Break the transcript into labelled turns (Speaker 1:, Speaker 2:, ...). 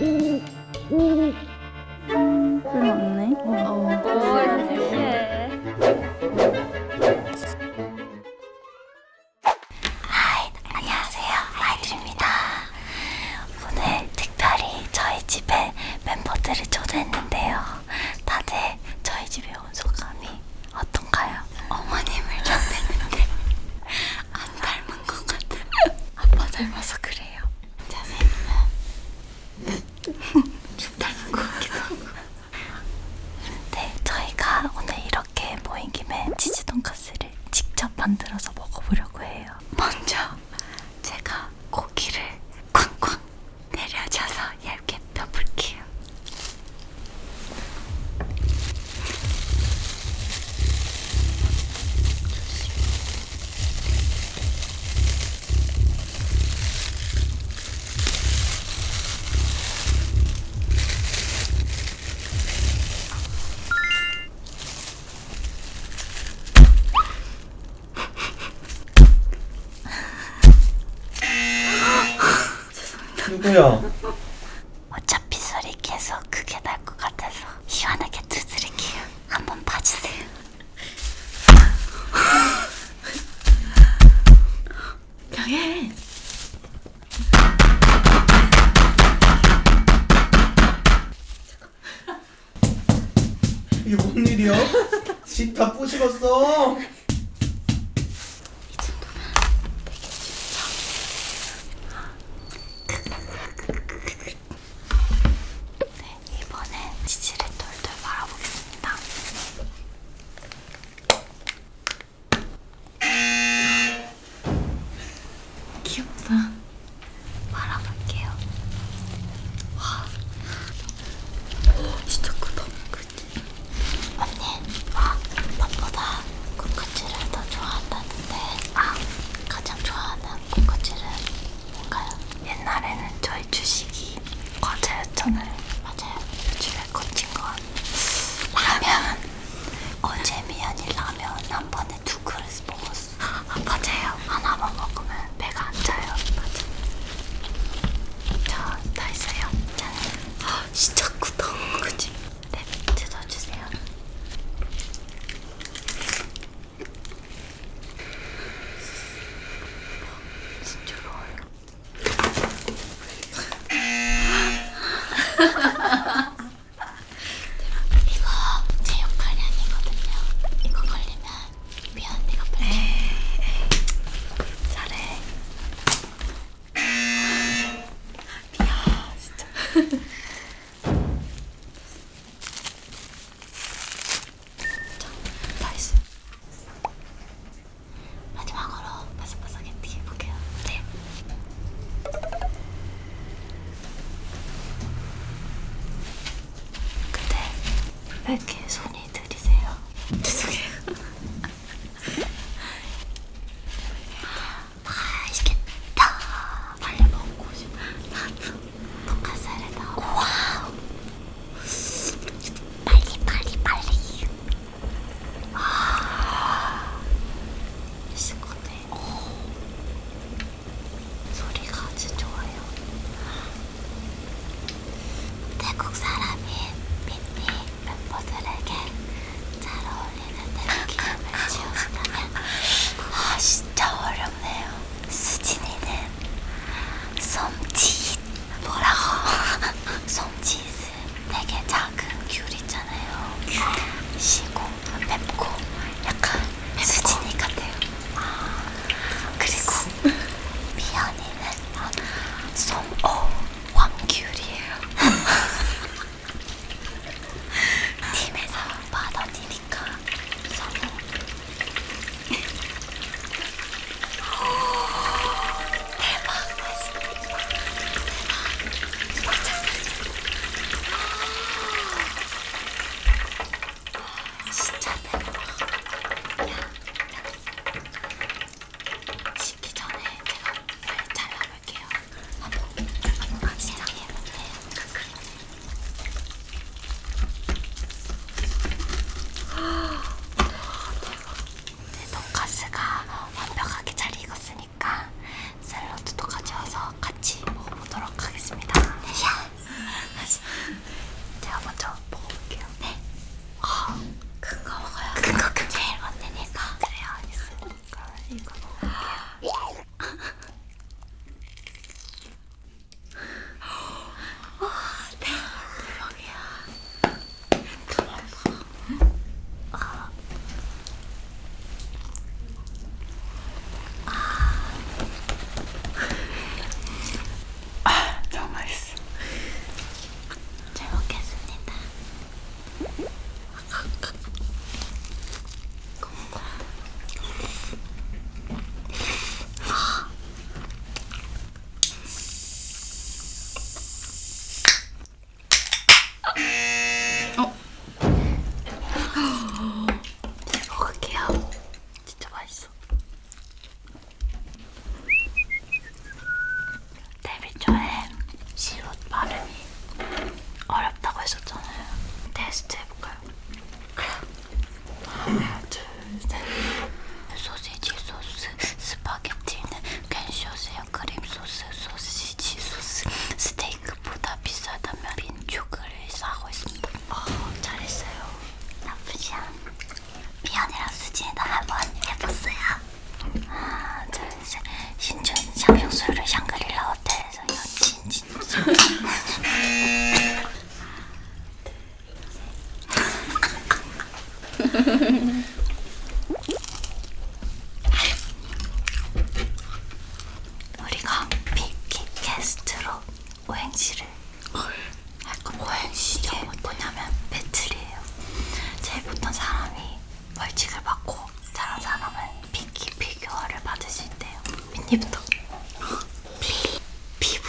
Speaker 1: 嗯嗯
Speaker 2: 누구야?
Speaker 1: 어차피 소리 계속 크게 날 것 같아서 시원하게 두드릴게요. 한번 봐주세요.
Speaker 3: 경혜.
Speaker 2: 이게 뭔 일이야? 집다
Speaker 1: 부식었어. 한국 사람이에요. 고양시를 할 겁니다. 고양시죠? 뭐냐면 배틀이에요. 제일 못한 사람이 벌칙을 받고 잘한 사람은 비키 피규어를 받으신대요. 민니부터. 피, 피부